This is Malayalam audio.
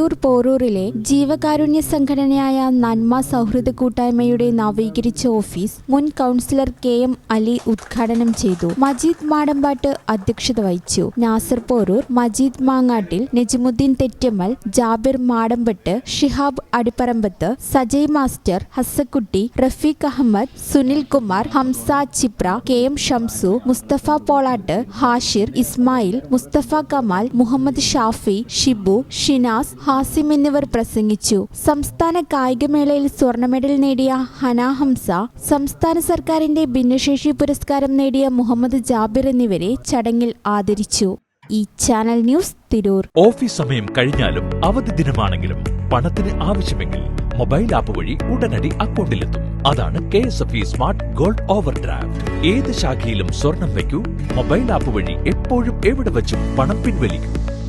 തിരൂർ പോരൂറിലെ ജീവകാരുണ്യ സംഘടനയായ നന്മ സൗഹൃദ കൂട്ടായ്മയുടെ നവീകരിച്ച ഓഫീസ് മുൻ കൗൺസിലർ കെ എം അലി ഉദ്ഘാടനം ചെയ്തു. മജീദ് മാടമ്പാട്ട് അധ്യക്ഷത വഹിച്ചു. Nasar Poroor Majeed Mangattil Najimuddin Thettammal Jabir Madampattu Shihab Adipparambath Sajay master Hasakutty Rafeeq Ahammed Sunil Kumar Hamsa Chipra K M Shamsu Mustafa Polatt Hashir Ismail Mustafa Kamal Muhammad Shafi Shibu Shinas Hasim എന്നിവർ പ്രസംഗിച്ചു. സംസ്ഥാന കായികമേളയിൽ സ്വർണ മെഡൽ നേടിയ ഹന ഹംസ സംസ്ഥാന സർക്കാരിന്റെ ഭിന്നശേഷി പുരസ്കാരം നേടിയ മുഹമ്മദ് ജാബിർ എന്നിവരെ ചടങ്ങിൽ ആദരിച്ചു. ഈ ചാനൽ ന്യൂസ് തിരൂർ. ഓഫീസ് സമയം കഴിഞ്ഞാലും അവധി ദിനമാണെങ്കിലും പണത്തിന് ആവശ്യമെങ്കിൽ മൊബൈൽ ആപ്പ് വഴി ഉടനടി അക്കൗണ്ടിലെത്തും. അതാണ് K S F E smart gold overdraft ഏത് ശാഖയിലും സ്വർണം വയ്ക്കൂ. മൊബൈൽ ആപ്പ് വഴി എപ്പോഴും എവിടെ വച്ചും പണം പിൻവലിക്കൂ.